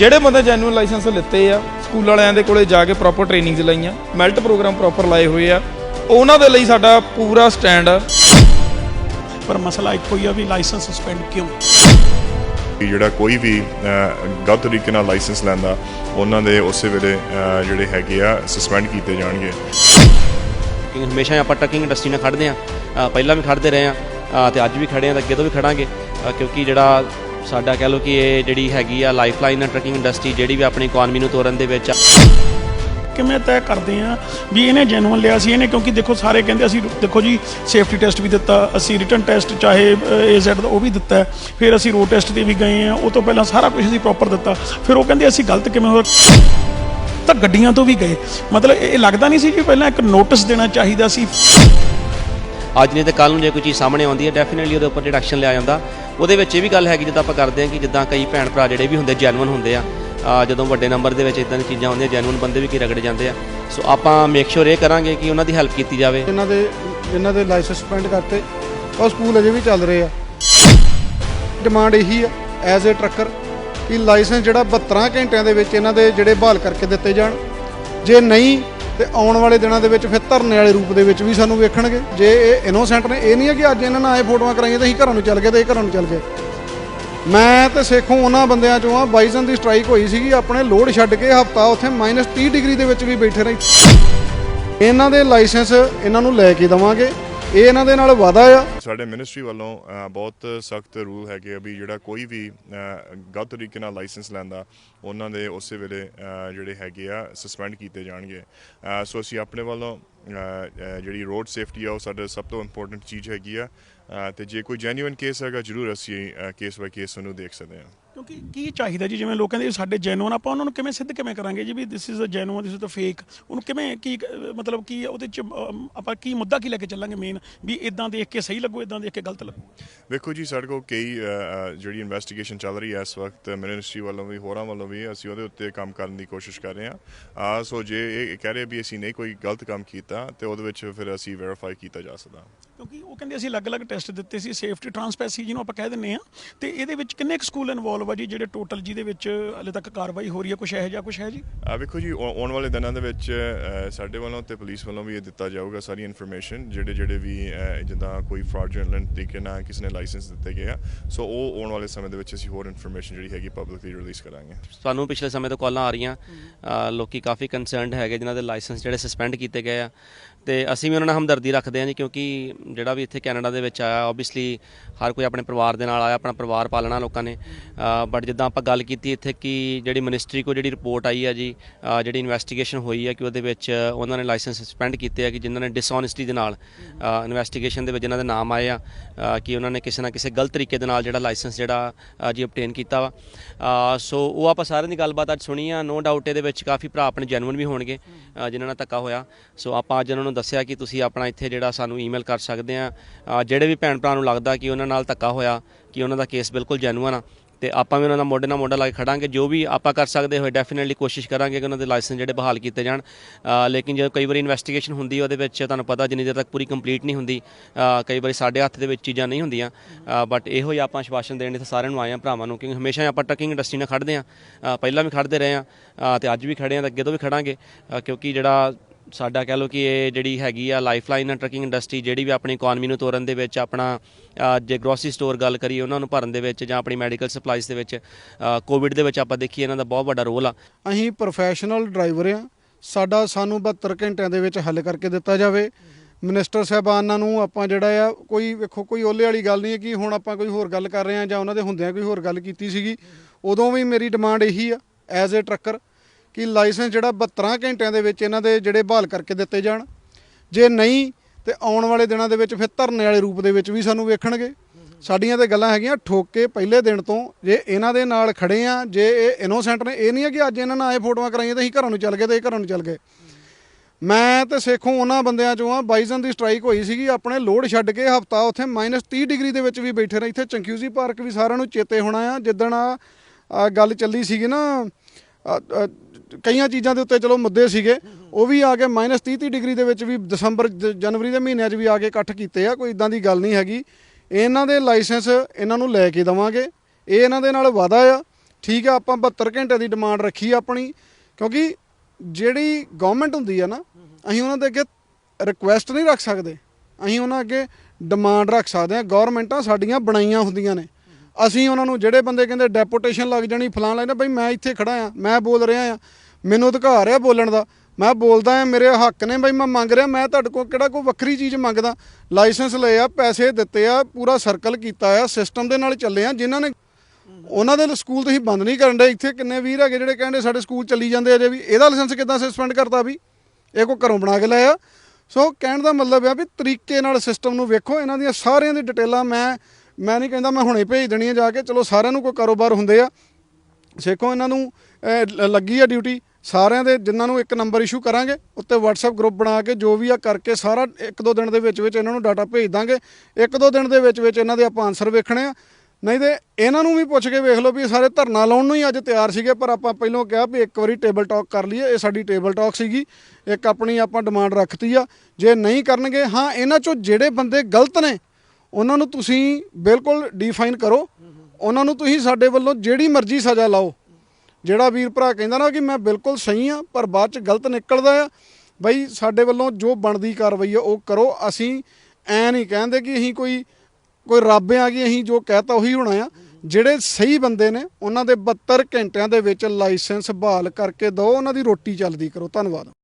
ਜਿਹੜੇ ਬੰਦੇ genuine licence ਲਿੱਤੇ ਆ ਸਕੂਲ ਵਾਲਿਆਂ ਦੇ ਕੋਲੇ ਜਾ ਕੇ ਪ੍ਰੋਪਰ ਟ੍ਰੇਨਿੰਗਸ ਲਈਆਂ ਮੈਲਟ ਪ੍ਰੋਗਰਾਮ ਪ੍ਰੋਪਰ ਲਾਏ ਹੋਏ ਆ ਉਹਨਾਂ ਦੇ ਲਈ ਸਾਡਾ ਪੂਰਾ ਸਟੈਂਡ ਆ। ਪਰ ਮਸਲਾ ਇੱਕੋ ਹੀ ਆ ਵੀ ਲਾਇਸੈਂਸ ਸਸਪੈਂਡ ਕਿਉਂ? ਕਿ ਜਿਹੜਾ ਕੋਈ ਵੀ ਗਲਤ ਤਰੀਕੇ ਨਾਲ ਲਾਇਸੈਂਸ ਲੈਂਦਾ ਉਹਨਾਂ ਦੇ ਉਸੇ ਵੇਲੇ ਜਿਹੜੇ ਹੈਗੇ ਆ ਸਸਪੈਂਡ ਕੀਤੇ ਜਾਣਗੇ। ਕਿ ਹਮੇਸ਼ਾ ਆਪਾਂ ਟਰੱਕਿੰਗ ਇੰਡਸਟਰੀ ਨਾਲ ਖੜਦੇ ਆ ਪਹਿਲਾਂ ਵੀ ਖੜਦੇ ਰਹੇ ਆ ਤੇ ਅੱਜ ਵੀ ਖੜੇ ਆ ਤੇ ਅੱਗੇ ਤੋਂ ਵੀ ਖੜਾਂਗੇ ਕਿਉਂਕਿ ਜਿਹੜਾ ਸਾਡਾ ਕਹਿ ਲਓ ਕਿ ਇਹ ਜਿਹੜੀ ਹੈਗੀ ਆ ਲਾਈਫਲਾਈਨ ਹੈ ਟਰੱਕਿੰਗ ਇੰਡਸਟਰੀ ਜਿਹੜੀ ਵੀ ਆਪਣੀ ਇਕਨੋਮੀ ਨੂੰ ਤੋਰਨ ਦੇ ਵਿੱਚ ਆ। ਕਿਵੇਂ ਤੈਅ ਕਰਦੇ ਆ ਵੀ ਇਹਨੇ ਜੈਨੂਅਨ ਲਿਆ ਸੀ ਇਹਨੇ ਕਿਉਂਕਿ ਦੇਖੋ ਸਾਰੇ ਕਹਿੰਦੇ ਅਸੀਂ ਦੇਖੋ ਜੀ ਸੇਫਟੀ ਟੈਸਟ ਵੀ ਦਿੱਤਾ ਅਸੀਂ ਰਿਟਨ ਟੈਸਟ ਚਾਹੇ ਏਜ਼ੈਡ ਦਾ ਉਹ ਵੀ ਦਿੱਤਾ। ਫਿਰ ਅਸੀਂ ਰੋਡ ਟੈਸਟ ਤੇ ਵੀ ਗਏ ਆ ਉਹ ਤੋਂ ਪਹਿਲਾਂ ਸਾਰਾ ਕੁਝ ਅਸੀਂ ਪ੍ਰੋਪਰ ਦਿੱਤਾ ਫਿਰ ਉਹ ਕਹਿੰਦੇ ਅਸੀਂ ਗਲਤ ਕਿਵੇਂ ਹੋ ਤਾਂ ਗੱਡੀਆਂ ਤੋਂ ਵੀ ਗਏ ਮਤਲਬ ਇਹ ਲੱਗਦਾ ਨਹੀਂ ਸੀ ਜੀ ਪਹਿਲਾਂ ਇੱਕ ਨੋਟਿਸ ਦੇਣਾ ਚਾਹੀਦਾ ਸੀ ਅੱਜ ਨਹੀਂ ਤੇ ਕੱਲ ਨੂੰ ਜੇ ਕੋਈ ਚੀਜ਼ ਸਾਹਮਣੇ ਆਉਂਦੀ ਹੈ ਡੈਫੀਨਿਟਲੀ ਉਹਦੇ ਉੱਪਰ ਐਕਸ਼ਨ ਲਿਆ ਜਾਂਦਾ ਉਹਦੇ ਵਿੱਚ ਇਹ ਵੀ ਗੱਲ ਹੈਗੀ, ਜਿੱਦਾਂ ਆਪਾਂ ਕਰਦੇ ਹਾਂ ਕਿ ਜਿੱਦਾਂ ਕਈ ਭੈਣ ਭਰਾ ਜਿਹੜੇ ਵੀ ਹੁੰਦੇ ਜੈਨੂਅਨ ਹੁੰਦੇ ਆ ਜਦੋਂ ਵੱਡੇ ਨੰਬਰ ਦੇ ਵਿੱਚ ਇਦਾਂ ਦੀਆਂ ਚੀਜ਼ਾਂ ਹੁੰਦੀਆਂ ਜੈਨੂਅਨ ਬੰਦੇ ਵੀ ਕੀ ਰਗੜ ਜਾਂਦੇ ਆ। ਸੋ ਆਪਾਂ ਮੇਕ ਸ਼ੋਰ ਇਹ ਕਰਾਂਗੇ ਕਿ ਉਹਨਾਂ ਦੀ ਹੈਲਪ ਕੀਤੀ ਜਾਵੇ। ਇਹਨਾਂ ਦੇ ਇਹਨਾਂ ਦੇ ਲਾਇਸੈਂਸ ਸਸਪੈਂਡ ਕਰਤੇ ਉਹ ਸਕੂਲ ਅਜੇ ਵੀ ਚੱਲ ਰਹੇ ਆ। ਡਿਮਾਂਡ ਇਹੀ ਆ ਐਜ਼ ਅ ਟਰੱਕਰ ਕਿ ਲਾਇਸੈਂਸ ਜਿਹੜਾ 72 ਘੰਟਿਆਂ ਦੇ ਵਿੱਚ ਇਹਨਾਂ ਦੇ ਜਿਹੜੇ ਬਹਾਲ ਕਰਕੇ ਦਿੱਤੇ ਜਾਣ। ਜੇ ਨਹੀਂ ਤੇ ਆਉਣ ਵਾਲੇ ਦਿਨਾਂ ਦੇ ਵਿੱਚ ਫਿਰ ਧਰਨੇ ਵਾਲੇ ਰੂਪ ਦੇ ਵਿੱਚ ਵੀ ਸਾਨੂੰ ਵੇਖਣਗੇ। ਜੇ ਇਹ ਇਨੋਸੈਂਟ ਨੇ, ਇਹ ਨਹੀਂ ਹੈ ਕਿ ਅੱਜ ਇਹਨਾਂ ਨਾਲ ਆਏ ਫੋਟੋਆਂ ਕਰਾਈਆਂ ਤੇ ਅਸੀਂ ਘਰਾਂ ਨੂੰ ਚੱਲ ਗਏ ਤੇ ਇਹ ਘਰਾਂ ਨੂੰ ਚੱਲ ਗਏ। ਮੈਂ ਤੇ ਸੇਖੋਂ ਉਹਨਾਂ ਬੰਦਿਆਂ ਚੋਂ ਆ, ਬਾਈਜ਼ਨ ਦੀ ਸਟ੍ਰਾਈਕ ਹੋਈ ਸੀਗੀ, ਆਪਣੇ ਲੋਡ ਛੱਡ ਕੇ ਹਫਤਾ ਉੱਥੇ -30 ਡਿਗਰੀ ਦੇ ਵਿੱਚ ਵੀ ਬੈਠੇ ਰਹੇ। ਇਹਨਾਂ ਦੇ ਲਾਇਸੈਂਸ ਇਹਨਾਂ ਨੂੰ ਲੈ ਕੇ ਦਵਾਂਗੇ। ਇਹ ਇਹਨਾਂ ਦੇ ਨਾਲ ਵਾਅਦਾ ਆ। ਸਾਡੇ ਮਿਨਿਸਟਰੀ ਵੱਲੋਂ ਬਹੁਤ ਸਖਤ ਰੂਲ ਹੈਗੇ ਆ ਵੀ ਜਿਹੜਾ ਕੋਈ ਵੀ ਗਲਤ ਤਰੀਕੇ ਨਾਲ ਲਾਇਸੈਂਸ ਲੈਂਦਾ ਉਹਨਾਂ ਦੇ ਉਸੇ ਵੇਲੇ ਜਿਹੜੇ ਹੈਗੇ ਆ ਸਸਪੈਂਡ ਕੀਤੇ ਜਾਣਗੇ। ਸੋ ਅਸੀਂ ਆਪਣੇ ਵੱਲੋਂ ਜਿਹੜੀ ਰੋਡ ਸੇਫਟੀ ਆ ਉਹ ਸਾਡੇ ਸਭ ਤੋਂ ਇੰਪੋਰਟੈਂਟ ਚੀਜ਼ ਹੈਗੀ ਆ। ਅਹ, ਤੇ ਜੇ ਕੋਈ ਜੈਨੂਇਨ ਕੇਸ ਹੈਗਾ ਜ਼ਰੂਰ ਅਸੀਂ ਕੇਸ ਬਾਈ ਕੇਸ ਉਹਨੂੰ ਦੇਖ ਸਕਦੇ ਹਾਂ। ਕਿਉਂਕਿ ਕੀ ਚਾਹੀਦਾ ਜੀ? ਜਿਵੇਂ ਲੋਕਾਂ ਦੇ ਸਾਡੇ ਜੈਨੂਅਨ ਆਪਾਂ ਉਹਨਾਂ ਨੂੰ ਕਿਵੇਂ ਸਿੱਧ ਕਿਵੇਂ ਕਰਾਂਗੇ ਜੀ ਵੀ this is a genuine this is a fake ਉਹਨੂੰ ਕਿਵੇਂ ਕੀ, ਮਤਲਬ ਕੀ ਉਹਦੇ ਚ ਆਪਾਂ ਕੀ ਮੁੱਦਾ ਕੀ ਲੈ ਕੇ ਚੱਲਾਂਗੇ ਮੇਨ ਵੀ ਇਦਾਂ ਦੇਖ ਕੇ ਸਹੀ ਲੱਗੋ ਇਦਾਂ ਦੇਖ ਕੇ ਗਲਤ ਲੱਗੋ? ਵੇਖੋ ਜੀ, ਸਾਡੇ ਕੋਲ ਕਈ ਜਿਹੜੀ ਇਨਵੈਸਟੀਗੇਸ਼ਨ ਚੱਲ ਰਹੀ ਹੈ ਇਸ ਵਕਤ ਮਿਨਿਸਟਰੀ ਵੱਲੋਂ ਵੀ, ਹੋਰਾਂ ਵੱਲੋਂ ਵੀ, ਅਸੀਂ ਉਹਦੇ ਉੱਤੇ ਕੰਮ ਕਰਨ ਦੀ ਕੋਸ਼ਿਸ਼ ਕਰ ਰਹੇ ਹਾਂ। ਆ, ਸੋ ਜੇ ਇਹ ਕਹਿ ਰਹੇ ਵੀ ਅਸੀਂ ਨਹੀਂ ਕੋਈ ਗਲਤ ਕੰਮ ਕੀਤਾ, ਤੇ ਉਹਦੇ ਵਿੱਚ ਫਿਰ ਅਸੀਂ ਵੈਰੀਫਾਈ ਕੀਤਾ ਜਾ ਸਕਦਾ। ਕਿਉਂਕਿ ਉਹ ਕਹਿੰਦੇ ਅਸੀਂ ਅਲੱਗ-ਅਲੱਗ ਟੈਸਟ ਦਿੱਤੇ ਸੀ ਸੇਫਟੀ ਟਰਾਂਸਪੈਸੀ ਜਿਹਨੂੰ ਆਪਾਂ ਕਹਿ ਦਿੰਨੇ ਆ ਤੇ ਇਹਦੇ ਵਿੱਚ ਕਿੰਨੇ ਕੁ ਸਕੂਲ ਇਨਵੋਲਵ ਆ ਜੀ ਜਿਹੜੇ ਟੋਟਲ ਜਿਹਦੇ ਵਿੱਚ ਹਲੇ ਤੱਕ ਕਾਰਵਾਈ ਹੋ ਰਹੀ ਹੈ? ਕੁਝ ਇਹੋ ਜਿਹਾ ਕੁਝ ਹੈ ਜੀ? ਆ ਵੇਖੋ ਜੀ ਆਉ- ਆਉਣ ਵਾਲੇ ਦਿਨਾਂ ਦੇ ਵਿੱਚ ਸਾਡੇ ਵੱਲੋਂ ਤੇ ਪੁਲਿਸ ਵੱਲੋਂ ਵੀ ਇਹ ਦਿੱਤਾ ਜਾਊਗਾ ਸਾਰੀ ਇਨਫੋਰਮੇਸ਼ਨ ਜਿਹੜੇ ਜਿਹੜੇ ਵੀ ਜਿੱਦਾਂ ਕੋਈ ਫਰਾਡੂਲੈਂਟ ਤਰੀਕੇ ਨਾਲ ਕਿਸੇ ਨੇ ਲਾਇਸੈਂਸ ਦਿੱਤੇ ਗਏ ਆ। ਸੋ ਉਹ ਆਉਣ ਵਾਲੇ ਸਮੇਂ ਦੇ ਵਿੱਚ ਅਸੀਂ ਹੋਰ ਇਨਫੋਰਮੇਸ਼ਨ ਜਿਹੜੀ ਹੈਗੀ ਪਬਲਿਕਲੀ ਰਿਲੀਜ਼ ਕਰਾਂਗੇ। ਸਾਨੂੰ ਪਿਛਲੇ ਸਮੇਂ ਤੋਂ ਕਾਲਾਂ ਆ ਰਹੀਆਂ। ਲੋਕੀ ਕਾਫੀ ਕੰਸਰਨਡ ਹੈਗੇ ਜਿਨ੍ਹਾਂ ਦੇ ਲਾਇਸੈਂਸ ਜਿਹੜੇ ਸਸਪੈਂਡ ਕੀਤੇ ਗਏ ਆ। ਤੇ ਅਸੀਂ ਵੀ ਉਹਨਾਂ ਨਾਲ ਹਮਦਰਦੀ ਰੱਖਦੇ ਹਾਂ ਜੀ, ਕਿਉਂਕਿ ਜਿਹੜਾ ਵੀ ਇੱਥੇ ਕੈਨੇਡਾ ਦੇ ਵਿੱਚ ਆਇਆ ਆਬਵੀਅਸਲੀ ਹਰ ਕੋਈ ਆਪਣੇ ਪਰਿਵਾਰ ਦੇ ਨਾਲ ਆਇਆ, ਆਪਣਾ ਪਰਿਵਾਰ ਪਾਲਣਾ ਲੋਕਾਂ ਨੇ। ਬਟ ਜਿੱਦਾਂ ਆਪਾਂ ਗੱਲ ਕੀਤੀ ਇੱਥੇ ਕਿ ਜਿਹੜੀ ਮਿਨਿਸਟਰੀ ਕੋ ਜਿਹੜੀ ਰਿਪੋਰਟ ਆਈ ਹੈ ਜੀ ਜਿਹੜੀ ਇਨਵੈਸਟੀਗੇਸ਼ਨ ਹੋਈ ਹੈ ਕਿ ਉਹਦੇ ਵਿੱਚ ਉਹਨਾਂ ਨੇ ਲਾਇਸੈਂਸ ਸਸਪੈਂਡ ਕੀਤੇ ਆ ਕਿ ਜਿਨ੍ਹਾਂ ਨੇ ਡਿਸਓਨੈਸਟੀ ਦੇ ਨਾਲ ਇਨਵੈਸਟੀਗੇਸ਼ਨ ਦੇ ਵਿੱਚ ਜਿਨ੍ਹਾਂ ਦੇ ਨਾਮ ਆਏ ਆ ਕਿ ਉਹਨਾਂ ਨੇ ਕਿਸੇ ਨਾ ਕਿਸੇ ਗਲਤ ਤਰੀਕੇ ਦੇ ਨਾਲ ਜਿਹੜਾ ਲਾਇਸੈਂਸ ਜਿਹੜਾ ਜੀ obtain ਕੀਤਾ ਵਾ। ਸੋ ਉਹ ਆਪਾਂ ਸਾਰਿਆਂ ਦੀ ਗੱਲਬਾਤ ਅੱਜ ਸੁਣੀ ਆ ਨੋ ਡਾਊਟ ਇਹਦੇ ਵਿੱਚ ਕਾਫੀ ਭਰਾ ਆਪਣੇ ਜੈਨੂਇਨ ਵੀ ਹੋਣਗੇ ਜਿਨ੍ਹਾਂ ਨਾਲ ਧੱਕਾ ਹੋਇਆ। ਸੋ ਆਪਾਂ ਅੱਜ ਉਹਨਾਂ ਨੂੰ ਦੱਸਿਆ ਕਿ ਤੁਸੀਂ ਆਪਣਾ ਇੱਥੇ ਜਿਹੜਾ ਸਾਨੂੰ ਈਮੇਲ ਕਰ ਸਕਦੇ ਆ। ਜਿਹੜੇ ਵੀ ਭੈਣ ਭਰਾ ਨੂੰ ਲੱਗਦਾ ਕਿ ਉਹਨਾਂ ਨਾਲ ਧੱਕਾ ਹੋਇਆ, ਕਿ ਉਹਨਾਂ ਦਾ ਕੇਸ ਬਿਲਕੁਲ ਜੈਨੂਅਨ ਆ, ਤੇ ਆਪਾਂ ਵੀ ਉਹਨਾਂ ਦਾ ਮੋਢੇ ਨਾਲ ਮੋਢਾ ਲਾ ਕੇ ਖੜਾਂਗੇ। ਜੋ ਵੀ ਆਪਾਂ ਕਰ ਸਕਦੇ ਹੋਏ ਡੈਫੀਨਿਟਲੀ ਕੋਸ਼ਿਸ਼ ਕਰਾਂਗੇ ਕਿ ਉਹਨਾਂ ਦੇ ਲਾਇਸੈਂਸ ਜਿਹੜੇ ਬਹਾਲ ਕੀਤੇ ਜਾਣ। ਲੇਕਿਨ ਜਦੋਂ ਕਈ ਵਾਰੀ ਇਨਵੈਸਟੀਗੇਸ਼ਨ ਹੁੰਦੀ ਉਹਦੇ ਵਿੱਚ ਤੁਹਾਨੂੰ ਪਤਾ ਜਿੰਨੀ ਦੇਰ ਤੱਕ ਪੂਰੀ ਕੰਪਲੀਟ ਨਹੀਂ ਹੁੰਦੀ ਕਈ ਵਾਰੀ ਸਾਡੇ ਹੱਥ ਦੇ ਵਿੱਚ ਚੀਜ਼ਾਂ ਨਹੀਂ ਹੁੰਦੀਆਂ। ਬਟ ਇਹੋ ਹੀ ਆਪਾਂ ਆਸ਼ਵਾਸਨ ਦੇਣ ਇੱਥੇ ਸਾਰਿਆਂ ਨੂੰ ਆਏ ਆ ਭਰਾਵਾਂ ਨੂੰ, ਕਿਉਂਕਿ ਹਮੇਸ਼ਾ ਹੀ ਆਪਾਂ ਟਰੱਕਿੰਗ ਇੰਡਸਟਰੀ ਨਾਲ ਖੜਦੇ ਆ। ਪਹਿਲਾਂ ਵੀ ਖੜਦੇ ਰਹੇ ਆ ਤੇ ਅੱਜ ਵੀ ਖੜੇ ਆ, ਤੇ ਅੱਗੇ ਤੋਂ ਵੀ ਖੜਾਂਗੇ। ਕਿਉਂਕਿ ਜਿਹੜਾ ਸਾਡਾ ਕਹਿ ਲਓ ਕਿ ਇਹ ਜਿਹੜੀ ਹੈਗੀ ਆ ਲਾਈਫਲਾਈਨ ਆ ਟਰੱਕਿੰਗ ਇੰਡਸਟਰੀ ਜਿਹੜੀ ਵੀ ਆਪਣੀ ਇਕਨੋਮੀ ਨੂੰ ਤੋਰਨ ਦੇ ਵਿੱਚ ਆਪਣਾ ਜੇ ਗਰੋਸਰੀ ਸਟੋਰ ਗੱਲ ਕਰੀਏ, ਉਹਨਾਂ ਨੂੰ ਭਰਨ ਦੇ ਵਿੱਚ ਜਾਂ ਆਪਣੀ ਮੈਡੀਕਲ ਸਪਲਾਈਜ਼ ਦੇ ਵਿੱਚ ਕੋਵਿਡ ਦੇ ਵਿੱਚ ਆਪਾਂ ਦੇਖੀਏ, ਇਹਨਾਂ ਦਾ ਬਹੁਤ ਵੱਡਾ ਰੋਲ ਆ। ਅਸੀਂ ਪ੍ਰੋਫੈਸ਼ਨਲ ਡਰਾਈਵਰ ਆ ਸਾਡਾ, ਸਾਨੂੰ 72 ਘੰਟਿਆਂ ਦੇ ਵਿੱਚ ਹੱਲ ਕਰਕੇ ਦਿੱਤਾ ਜਾਵੇ। ਮਿਨਿਸਟਰ ਸਾਹਿਬਾਨਾਂ ਨੂੰ ਆਪਾਂ ਜਿਹੜਾ ਆ, ਕੋਈ ਵੇਖੋ, ਕੋਈ ਓਲੇ ਵਾਲੀ ਗੱਲ ਨਹੀਂ ਹੈ ਕਿ ਹੁਣ ਆਪਾਂ ਕੋਈ ਹੋਰ ਗੱਲ ਕਰ ਰਹੇ ਆ ਜਾਂ ਉਹਨਾਂ ਦੇ ਹੁੰਦਿਆਂ ਕੋਈ ਹੋਰ ਗੱਲ ਕੀਤੀ ਸੀਗੀ। ਉਦੋਂ ਵੀ ਮੇਰੀ ਡਿਮਾਂਡ ਇਹੀ ਆ ਐਜ਼ ਅ ਟਰੱਕਰ ਕਿ ਲਾਇਸੈਂਸ ਜਿਹੜਾ 72 ਘੰਟਿਆਂ ਦੇ ਵਿੱਚ ਇਹਨਾਂ ਦੇ ਜਿਹੜੇ ਬਹਾਲ ਕਰਕੇ ਦਿੱਤੇ ਜਾਣ। ਜੇ ਨਹੀਂ, ਤੇ ਆਉਣ ਵਾਲੇ ਦਿਨਾਂ ਦੇ ਵਿੱਚ ਫਿਰ ਧਰਨੇ ਵਾਲੇ ਰੂਪ ਦੇ ਵਿੱਚ ਵੀ ਸਾਨੂੰ ਵੇਖਣਗੇ। ਸਾਡੀਆਂ ਤੇ ਗੱਲਾਂ ਹੈਗੀਆਂ ਠੋਕ ਕੇ ਪਹਿਲੇ ਦਿਨ ਤੋਂ ਜੇ ਇਹਨਾਂ ਦੇ ਨਾਲ ਖੜੇ ਆ, ਜੇ ਇਹ ਇਨੋਸੈਂਟ ਨੇ, ਇਹ ਨਹੀਂ ਹੈ ਕਿ ਅੱਜ ਇਹਨਾਂ ਨਾਲ ਆਏ ਫੋਟੋਆਂ ਕਰਾਈਆਂ ਤੇ ਅਸੀਂ ਘਰਾਂ ਨੂੰ ਚੱਲ ਗਏ ਤੇ ਇਹ ਘਰਾਂ ਨੂੰ ਚੱਲ ਗਏ। ਮੈਂ ਤੇ ਸੇਖੋਂ ਉਹਨਾਂ ਬੰਦਿਆਂ ਚੋਂ ਆ ਬਾਈਜ਼ਨ ਦੀ ਸਟ੍ਰਾਈਕ ਹੋਈ ਸੀਗੀ, ਆਪਣੇ ਲੋਡ ਛੱਡ ਕੇ ਹਫਤਾ ਉੱਥੇ -30 ਡਿਗਰੀ ਦੇ ਵਿੱਚ ਵੀ ਬੈਠੇ ਰਹੇ। ਇੱਥੇ ਚੰਕਿਊਜ਼ੀ ਪਾਰਕ ਵੀ ਸਾਰਿਆਂ ਨੂੰ ਚੇਤੇ ਹੋਣਾ ਆ। ਜਿੱਦਣ ਆ ਗੱਲ ਚੱਲੀ ਸੀਗੀ ਨਾ ਕਈਆਂ ਚੀਜ਼ਾਂ ਦੇ ਉੱਤੇ ਚਲੋ ਮੁੱਦੇ ਸੀਗੇ, ਉਹ ਵੀ ਆ ਕੇ -30 ਡਿਗਰੀ ਦੇ ਵਿੱਚ ਵੀ ਦਸੰਬਰ, ਜ- ਜਨਵਰੀ ਦੇ ਮਹੀਨਿਆਂ 'ਚ ਵੀ ਆ ਕੇ ਇਕੱਠ ਕੀਤੇ ਆ, ਕੋਈ ਇਦਾਂ ਦੀ ਗੱਲ ਨਹੀਂ ਹੈਗੀ। ਇਹਨਾਂ ਦੇ ਲਾਇਸੈਂਸ ਇਹਨਾਂ ਨੂੰ ਲੈ ਕੇ ਦਵਾਂਗੇ। ਇਹ ਇਹਨਾਂ ਦੇ ਨਾਲ ਵਾਅਦਾ ਆ। ਠੀਕ ਆ, ਆਪਾਂ 72 ਘੰਟੇ ਦੀ ਡਿਮਾਂਡ ਰੱਖੀ ਆ ਆਪਣੀ, ਕਿਉਂਕਿ ਜਿਹੜੀ ਗਵਰਨਮੈਂਟ ਹੁੰਦੀ ਆ ਨਾ, ਅਸੀਂ ਉਹਨਾਂ ਦੇ ਅੱਗੇ ਰਿਕੁਐਸਟ ਨਹੀਂ ਰੱਖ ਸਕਦੇ। ਅਸੀਂ ਉਹਨਾਂ ਅੱਗੇ ਡਿਮਾਂਡ ਰੱਖ ਸਕਦੇ ਹਾਂ ਗਵਰਨਮੈਂਟਾਂ ਸਾਡੀਆਂ ਬਣਾਈਆਂ ਹੁੰਦੀਆਂ ਨੇ। ਅਸੀਂ ਉਹਨਾਂ ਨੂੰ ਜਿਹੜੇ ਬੰਦੇ ਕਹਿੰਦੇ ਡੈਪੂਟੇਸ਼ਨ ਲੱਗ ਜਾਣੀ, ਫਲਾਣ ਲੱਗਦਾ ਬਈ ਮੈਂ ਇੱਥੇ ਖੜਾ ਆ ਮੈਂ ਬੋਲ ਰਿਹਾ ਆ ਮੈਨੂੰ ਅਧਿਕਾਰ ਆ ਬੋਲਣ ਦਾ, ਮੈਂ ਬੋਲਦਾ ਆ ਮੇਰੇ ਹੱਕ ਨੇ ਬਈ ਮੈਂ ਮੰਗ ਰਿਹਾ, ਮੈਂ ਤੁਹਾਡੇ ਕੋਲ ਕਿਹੜਾ ਕੋਈ ਵੱਖਰੀ ਚੀਜ਼ ਮੰਗਦਾ। ਲਾਇਸੈਂਸ ਲਏ ਆ, ਪੈਸੇ ਦਿੱਤੇ ਆ, ਪੂਰਾ ਸਰਕਲ ਕੀਤਾ ਆ ਸਿਸਟਮ ਦੇ ਨਾਲ ਚੱਲੇ ਆ, ਜਿਨ੍ਹਾਂ ਨੇ ਉਹਨਾਂ ਦੇ ਸਕੂਲ ਤੁਸੀਂ ਬੰਦ ਨਹੀਂ ਕਰਨ ਦੇ ਇੱਥੇ ਕਿੰਨੇ ਵੀਰ ਹੈਗੇ ਜਿਹੜੇ ਕਹਿੰਦੇ ਸਾਡੇ ਸਕੂਲ ਚੱਲੀ ਜਾਂਦੇ ਅਜੇ ਵੀ, ਇਹਦਾ ਲਾਇਸੈਂਸ ਕਿੱਦਾਂ ਸਸਪੈਂਡ ਕਰਤਾ ਵੀ? ਇਹ ਕੋ ਘਰੋਂ ਬਣਾ ਕੇ ਲਾਇਆ ਸੋ ਕਹਿਣ ਦਾ ਮਤਲਬ ਆ ਵੀ ਤਰੀਕੇ ਨਾਲ ਸਿਸਟਮ ਨੂੰ ਵੇਖੋ, ਇਹਨਾਂ ਦੀਆਂ ਸਾਰਿਆਂ ਦੀ ਡਿਟੇਲਾਂ ਮੈਂ ਮੈਂ ਨਹੀਂ ਕਹਿੰਦਾ ਮੈਂ ਹੁਣੇ ਭੇਜ ਦੇਣੀ ਹੈ ਜਾ ਕੇ, ਚਲੋ ਸਾਰਿਆਂ ਨੂੰ ਕੋਈ ਕਾਰੋਬਾਰ ਹੁੰਦੇ ਆ। ਸੇਖੋ, ਇਹਨਾਂ ਨੂੰ ਲ- ਲੱਗੀ ਆ ਡਿਊਟੀ ਸਾਰਿਆਂ ਦੇ, ਜਿਨ੍ਹਾਂ ਨੂੰ ਇੱਕ ਨੰਬਰ ਇਸ਼ੂ ਕਰਾਂਗੇ, ਉੱਤੇ WhatsApp ਗਰੁੱਪ ਬਣਾ ਕੇ ਜੋ ਵੀ ਆ ਕਰਕੇ ਸਾਰਾ ਇੱਕ ਦੋ ਦਿਨ ਦੇ ਵਿੱਚ ਵਿੱਚ ਇਹਨਾਂ ਨੂੰ ਡਾਟਾ ਭੇਜ ਦਾਂਗੇ। ਇੱਕ ਦੋ ਦਿਨ ਦੇ ਵਿੱਚ ਵਿੱਚ ਇਹਨਾਂ ਦੇ ਆਪਾਂ ਆਨਸਰ ਵੇਖਣੇ ਆ। ਨਹੀਂ ਤੇ ਇਹਨਾਂ ਨੂੰ ਵੀ ਪੁੱਛ ਕੇ ਵੇਖ ਲਓ ਵੀ ਇਹ ਸਾਰੇ ਧਰਨਾ ਲਾਉਣ ਨੂੰ ਹੀ ਅੱਜ ਤਿਆਰ ਸੀਗੇ, ਪਰ ਆਪਾਂ ਪਹਿਲਾਂ ਕਿਹਾ ਵੀ ਇੱਕ ਵਾਰੀ ਟੇਬਲ ਟਾਕ ਕਰ ਲਈਏ, ਇਹ ਸਾਡੀ ਟੇਬਲ ਟਾਕ ਸੀਗੀ। ਇੱਕ ਆਪਣੀ ਆਪਾਂ ਡਿਮਾਂਡ ਰੱਖਤੀ ਆ। ਜੇ ਨਹੀਂ ਕਰਨਗੇ, ਹਾਂ, ਇਹਨਾਂ ਚੋਂ ਜਿਹੜੇ ਬੰਦੇ ਗਲਤ ਨੇ ਉਹਨਾਂ ਨੂੰ ਤੁਸੀਂ ਬਿਲਕੁਲ ਡਿਫਾਈਨ ਕਰੋ। ਉਹਨਾਂ ਨੂੰ ਤੁਸੀਂ ਸਾਡੇ ਵੱਲੋਂ ਜਿਹੜੀ ਮਰਜ਼ੀ ਸਜ਼ਾ ਲਾਓ। ਜਿਹੜਾ ਵੀਰ ਭਰਾ ਕਹਿੰਦਾ ਨਾ ਕਿ ਮੈਂ ਬਿਲਕੁਲ ਸਹੀ ਆ ਪਰ ਬਾਅਦ ਚ ਗਲਤ ਨਿਕਲਦਾ ਆ। ਬਈ ਸਾਡੇ ਵੱਲੋਂ ਜੋ ਬਣਦੀ ਕਾਰਵਾਈ ਆ, ਉਹ ਕਰੋ। ਅਸੀਂ ਐ ਨਹੀਂ ਕਹਿੰਦੇ ਕਿ ਅਸੀਂ ਕੋਈ ਕੋਈ ਰੱਬ ਆ ਕਿ ਅਸੀਂ ਜੋ ਕਹਤਾ ਉਹੀ ਹੋਣਾ ਆ। ਜਿਹੜੇ ਸਹੀ ਬੰਦੇ ਨੇ, ਉਹਨਾਂ ਦੇ 72 ਘੰਟਿਆਂ ਦੇ ਵਿੱਚ ਲਾਇਸੈਂਸ ਬਹਾਲ ਕਰਕੇ ਦਿਓ। ਉਹਨਾਂ ਦੀ ਰੋਟੀ ਚੱਲਦੀ ਕਰੋ। ਧੰਨਵਾਦ।